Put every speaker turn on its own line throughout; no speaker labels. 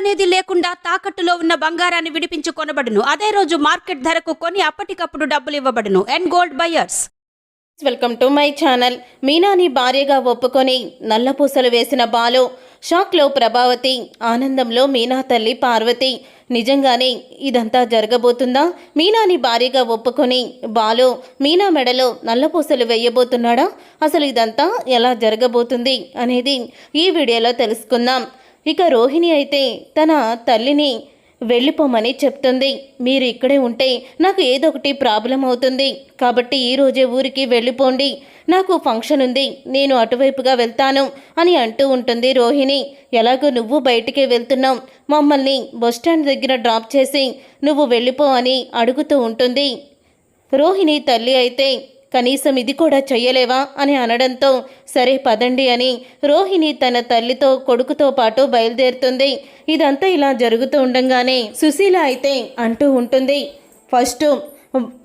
అనేది లేకుండా తాకట్టులో ఉన్న బంగారాన్ని విడిపించి కొనబడును అదే రోజు మార్కెట్ ధరకు కొని అప్పటికప్పుడు డబ్బులు ఇవ్వబడును. And gold buyers
welcome to my channel మీనాని భార్యగా ఒప్పుకొని నల్లపూసలు వేసిన బాలు షాక్లో ప్రభావతి ఆనందంలో మీనా తల్లి పార్వతి. నిజంగానే ఇదంతా జరగబోతుందా? మీనాని భార్యగా ఒప్పుకొని బాలు మీనా మెడలో నల్లపూసలు వేయబోతున్నాడా? అసలు ఇదంతా ఎలా జరగబోతుంది అనేది ఈ వీడియోలో తెలుసుకుందాం. ఇక రోహిణి అయితే తన తల్లిని వెళ్ళిపోమని చెప్తుంది. మీరు ఇక్కడే ఉంటే నాకు ఏదో ఒకటి ప్రాబ్లం అవుతుంది. కాబట్టి ఈరోజే ఊరికి వెళ్ళిపోండి. నాకు ఫంక్షన్ ఉంది. నేను అటువైపుగా వెళ్తాను అని అంటూ ఉంటుంది రోహిణి. ఎలాగో నువ్వు బయటికే వెళ్తున్నావు. మమ్మల్ని బస్టాండ్ దగ్గర డ్రాప్ చేసి నువ్వు వెళ్ళిపో అని అడుగుతూ ఉంటుంది. రోహిణి తల్లి అయితే కనీసం ఇది కూడా చెయ్యలేవా అని అనడంతో సరే పదండి అని రోహిణి తన తల్లితో కొడుకుతో పాటు బయలుదేరుతుంది. ఇదంతా ఇలా జరుగుతూ ఉండంగానే సుశీల అయితే అంటూ ఉంటుంది ఫస్ట్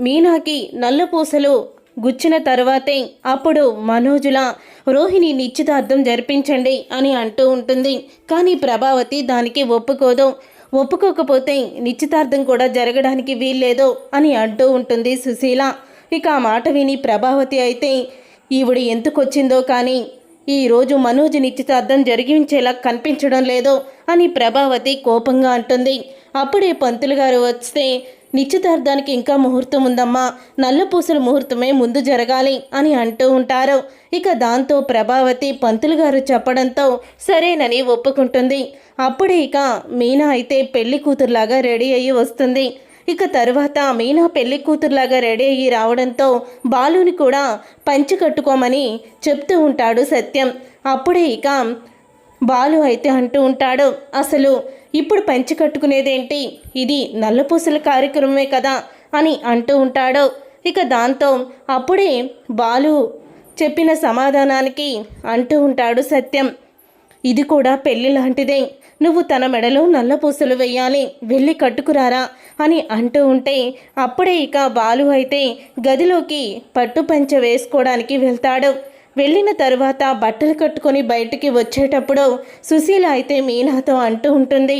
మీనాకి నల్ల పూసలు గుచ్చిన తర్వాతే అప్పుడు మనోజుల రోహిణి నిశ్చితార్థం జరిపించండి అని అంటూ ఉంటుంది. కానీ ప్రభావతి దానికి ఒప్పుకోదు. ఒప్పుకోకపోతే నిశ్చితార్థం కూడా జరగడానికి వీల్లేదు అని అంటూ ఉంటుంది సుశీల. ఇక ఆ మాట విని ప్రభావతి అయితే ఈవిడ ఎందుకొచ్చిందో కానీ ఈరోజు మనోజ్ నిశ్చితార్థం జరిగించేలా కనిపించడం లేదో అని ప్రభావతి కోపంగా అంటుంది. అప్పుడే పంతులు గారు వస్తే నిశ్చితార్థానికి ఇంకా ముహూర్తం ఉందమ్మా. నల్లపూసల ముహూర్తమే ముందు జరగాలి అని అంటూ ఉంటారు. ఇక దాంతో ప్రభావతి పంతులు గారు చెప్పడంతో సరేనని ఒప్పుకుంటుంది. అప్పుడే ఇక మీనా అయితే పెళ్ళి కూతురులాగా రెడీ అయ్యి వస్తుంది. ఇక తరువాత మీనా పెళ్ళి కూతురులాగా రెడీ అయ్యి రావడంతో బాలుని కూడా పంచి కట్టుకోమని చెప్తూ ఉంటాడు సత్యం. అప్పుడే ఇక బాలు అయితే అంటూ ఉంటాడు అసలు ఇప్పుడు పంచి కట్టుకునేదేంటి? ఇది నల్లపూసల కార్యక్రమమే కదా అని అంటూ ఉంటాడు. ఇక దాంతో అప్పుడే బాలు చెప్పిన సమాధానానికి అంటూ ఉంటాడు సత్యం. ఇది కూడా పెళ్ళి లాంటిదే. నువ్వు తన మెడలో నల్ల పూసలు వెయ్యాలి. వెళ్ళి కట్టుకురారా అని అంటూ ఉంటే అప్పుడే ఇక బాలు అయితే గదిలోకి పట్టు పంచ వేసుకోవడానికి వెళ్తాడు. వెళ్ళిన తరువాత బట్టలు కట్టుకొని బయటికి వచ్చేటప్పుడు సుశీల అయితే మీనాతో అంటూ ఉంటుంది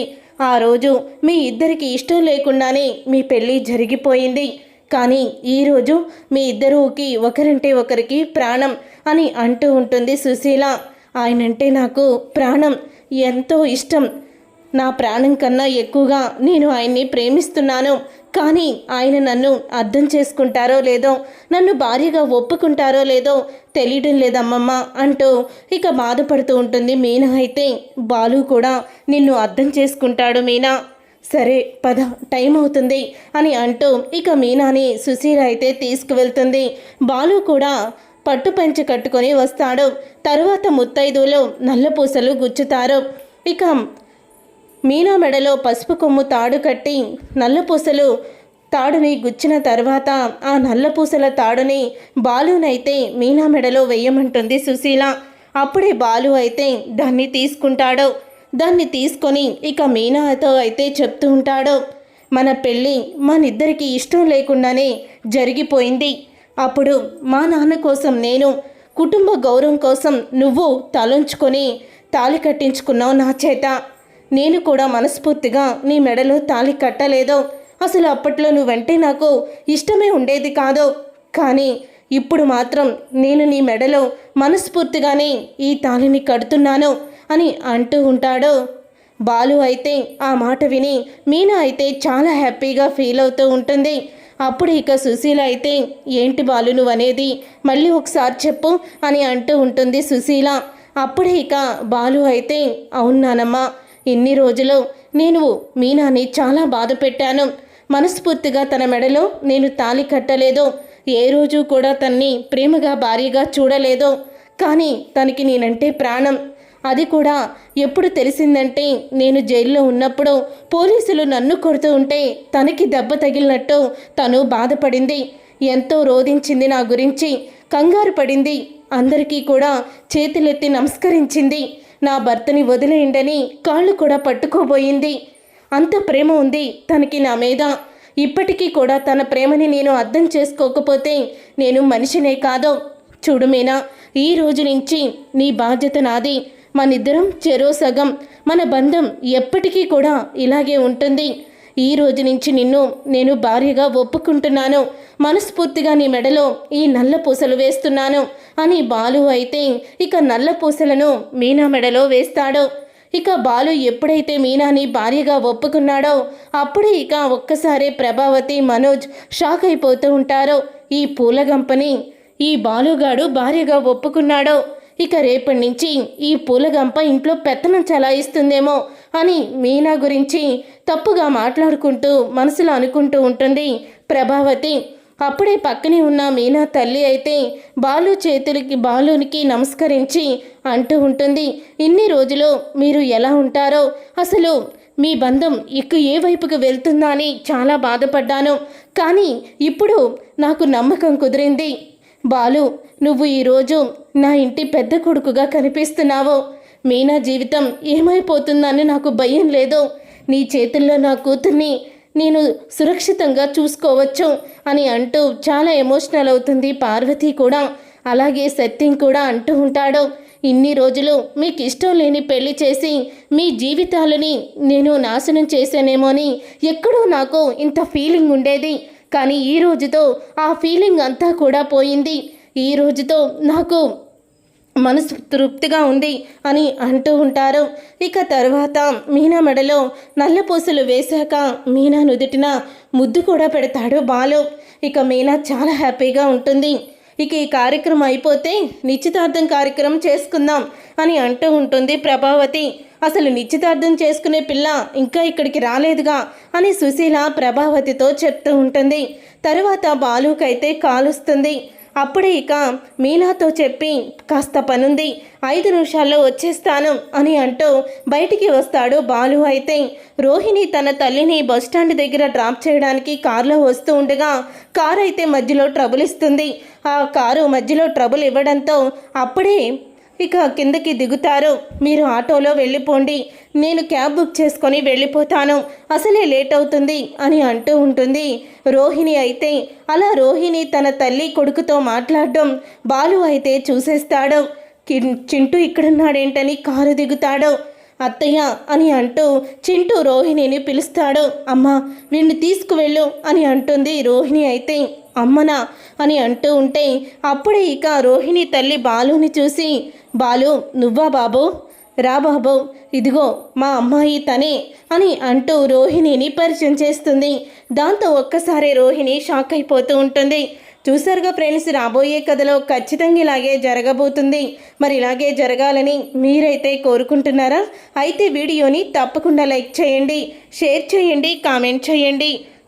ఆ రోజు మీ ఇద్దరికి ఇష్టం లేకుండానే మీ పెళ్ళి జరిగిపోయింది. కానీ ఈరోజు మీ ఇద్దరుకి ఒకరంటే ఒకరికి ప్రాణం అని అంటూ ఉంటుంది సుశీల. ఆయనంటే నాకు ప్రాణం ఎంతో ఇష్టం. నా ప్రాణం కన్నా ఎక్కువగా నేను ఆయన్ని ప్రేమిస్తున్నాను. కానీ ఆయన నన్ను అర్థం చేసుకుంటారో లేదో నన్ను భార్యగా ఒప్పుకుంటారో లేదో తెలియడం లేదమ్మమ్మ అంటూ ఇక బాధపడుతూ ఉంటుంది మీనా. అయితే బాలు కూడా నిన్ను అర్థం చేసుకుంటాడు మీనా. సరే పద టైం అవుతుంది అని అంటూ ఇక మీనాని సుశీల అయితే తీసుకువెళ్తుంది. బాలు కూడా పట్టు పంచె కట్టుకొని వస్తాడు. తరువాత ముత్తైదులో నల్లపూసలు గుచ్చుతారు. ఇక మీనా మెడలో పసుపు కొమ్ము తాడు కట్టి నల్లపూసలు తాడుని గుచ్చిన తర్వాత ఆ నల్లపూసల తాడుని బాలునైతే మీనా మెడలో వేయమంటుంది సుశీల. అప్పుడే బాలు అయితే దాన్ని తీసుకుంటాడు. దాన్ని తీసుకొని ఇక మీనాతో అయితే చెప్తూ ఉంటాడు. మన పెళ్ళి మనిద్దరికీ ఇష్టం లేకుండానే జరిగిపోయింది. అప్పుడు మా నాన్న కోసం నేను కుటుంబ గౌరవం కోసం నువ్వు తలంచుకొని తాళి కట్టించుకున్నావు నా చేత. నేను కూడా మనస్ఫూర్తిగా నీ మెడలో తాళి కట్టలేదో. అసలు అప్పట్లో నువ్వంటే నాకు ఇష్టమే ఉండేది కాదు. కానీ ఇప్పుడు మాత్రం నేను నీ మెడలో మనస్ఫూర్తిగానే ఈ తాళిని కడుతున్నాను అని అంటూ ఉంటాడు. బాలు అయితే ఆ మాట విని మీనా అయితే చాలా హ్యాపీగా ఫీల్ అవుతూ ఉంటుంది. అప్పుడు ఇక సుశీల అయితే ఏంటి బాలు నువ్వు అనేది మళ్ళీ ఒకసారి చెప్పు అని అంటూ ఉంటుంది సుశీల. అప్పుడే ఇక బాలు అయితే అవునానమ్మా ఇన్ని రోజులు నేను మీనాని చాలా బాధ పెట్టాను. మనస్ఫూర్తిగా తన మెడలో నేను తాళి కట్టలేదు. ఏ రోజు కూడా తన్ని ప్రేమగా భార్యగా చూడలేదు. కానీ తనకి నేనంటే ప్రాణం. అది కూడా ఎప్పుడు తెలిసిందంటే నేను జైల్లో ఉన్నప్పుడు పోలీసులు నన్ను కొడుతూ ఉంటే తనకి దెబ్బ తగిలినట్టు తను బాధపడింది. ఎంతో రోధించింది నా గురించి కంగారు పడింది. అందరికీ కూడా చేతులెత్తి నమస్కరించింది. నా భర్తని వదిలేయండని కాళ్ళు కూడా పట్టుకోబోయింది. అంత ప్రేమ ఉంది తనకి నా మీద. ఇప్పటికీ కూడా తన ప్రేమని నేను అర్థం చేసుకోకపోతే నేను మనిషినే కాదు. చూడు మీనా ఈ రోజు నుంచి నీ బాధ్యత నాది. మనిద్దరం చెరో సగం. మన బంధం ఎప్పటికీ కూడా ఇలాగే ఉంటుంది. ఈ రోజు నుంచి నిన్ను నేను భార్యగా ఒప్పుకుంటున్నాను. మనస్ఫూర్తిగా నీ మెడలో ఈ నల్ల పూసలు వేస్తున్నాను అని బాలు అయితే ఇక నల్ల పూసలను మీనా మెడలో వేస్తాడు. ఇక బాలు ఎప్పుడైతే మీనాని భార్యగా ఒప్పుకున్నాడో అప్పుడే ఇక ఒక్కసారే ప్రభావతి మనోజ్ షాక్ అయిపోతూ ఉంటారు. ఈ పూలగంపని ఈ బాలుగాడు భార్యగా ఒప్పుకున్నాడో. ఇక రేపటి నుంచి ఈ పూలగంప ఇంట్లో పెత్తనం చలాయిస్తుందేమో అని మీనా గురించి తప్పుగా మాట్లాడుకుంటూ మనసులో అనుకుంటూ ఉంటుంది ప్రభావతి. అప్పుడే పక్కనే ఉన్న మీనా తల్లి అయితే బాలు చేతులకి బాలునికి నమస్కరించి అంటూ ఉంటుంది ఇన్ని రోజులు మీరు ఎలా ఉంటారో? అసలు మీ బంధం ఇక ఏ వైపుకు వెళ్తుందా? అని చాలా బాధపడ్డాను. కానీ ఇప్పుడు నాకు నమ్మకం కుదిరింది. బాలు నువ్వు ఈరోజు నా ఇంటి పెద్ద కొడుకుగా కనిపిస్తున్నావు. మీనా జీవితం ఏమైపోతుందని నాకు భయం లేదు. నీ చేతుల్లో నా కూతుర్ని నేను సురక్షితంగా చూసుకోవచ్చు అని అంటూ చాలా ఎమోషనల్ అవుతుంది పార్వతి కూడా. అలాగే సత్యం కూడా అంటూ ఉంటాడు. ఇన్ని రోజులు మీకు ఇష్టం లేని పెళ్ళి చేసి మీ జీవితాలని నేను నాశనం చేశానేమో అని ఎక్కడో నాకు ఇంత ఫీలింగ్ ఉండేది. కానీ ఈ రోజుతో ఆ ఫీలింగ్ అంతా కూడా పోయింది. ఈ రోజుతో నాకు మనసు తృప్తిగా ఉంది అని అంటూ ఉంటారు. ఇక తర్వాత మీనా మెడలో నల్లపూసలు వేశాక మీనా నుదుటిన ముద్దు కూడా పెడతాడు బాలు. ఇక మీనా చాలా హ్యాపీగా ఉంటుంది. ఇక ఈ కార్యక్రమం అయిపోతే నిశ్చితార్థం కార్యక్రమం చేసుకుందాం అని అంటూ ఉంటుంది ప్రభావతి. అసలు నిశ్చితార్థం చేసుకునే పిల్ల ఇంకా ఇక్కడికి రాలేదుగా అని సుశీల ప్రభావతితో చెప్తూ ఉంటుంది. తరువాత బాలుకైతే కాలుస్తుంది. అప్పుడే ఇక మీనాతో చెప్పి కాస్త పనుంది. ఐదు నిమిషాల్లో వచ్చేస్తాను అని అంటూ బయటికి వస్తాడు బాలు అయితే. రోహిణి తన తల్లిని బస్టాండ్ దగ్గర డ్రాప్ చేయడానికి కారులో వస్తూ ఉండగా కారు అయితే మధ్యలో ట్రబుల్ ఇస్తుంది. ఆ కారు మధ్యలో ట్రబుల్ ఇవ్వడంతో అప్పుడే ఇక కిందకి దిగుతారు. మీరు ఆటోలో వెళ్ళిపోండి. నేను క్యాబ్ బుక్ చేసుకొని వెళ్ళిపోతాను. అసలే లేట్ అవుతుంది అని అంటూ ఉంటుంది. రోహిణి అయితే అలా రోహిణి తన తల్లి కొడుకుతో మాట్లాడడం బాలు అయితే చూసేస్తాడు. చింటూ ఇక్కడున్నాడేంటని కారు దిగుతాడు. అత్తయ్య అని అంటూ చింటూ రోహిణిని పిలుస్తాడు. అమ్మా వీణ్ణి తీసుకువెళ్ళు అని అంటుంది రోహిణి అయితే. అమ్మనా అని అంటూ ఉంటే అప్పుడే ఇక రోహిణి తల్లి బాలుని చూసి బాలు నువ్వా బాబు? రా బాబు ఇదిగో మా అమ్మాయి తనే అని అంటూ రోహిణిని పరిచయం చేస్తుంది. దాంతో ఒక్కసారి రోహిణి షాక్ అయిపోతూ ఉంటుంది. చూసారుగా ఫ్రెండ్స్ రాబోయే కథలో ఖచ్చితంగా ఇలాగే జరగబోతుంది. మరి ఇలాగే జరగాలని మీరైతే కోరుకుంటున్నారా? అయితే వీడియోని తప్పకుండా లైక్ చేయండి షేర్ చేయండి కామెంట్ చేయండి.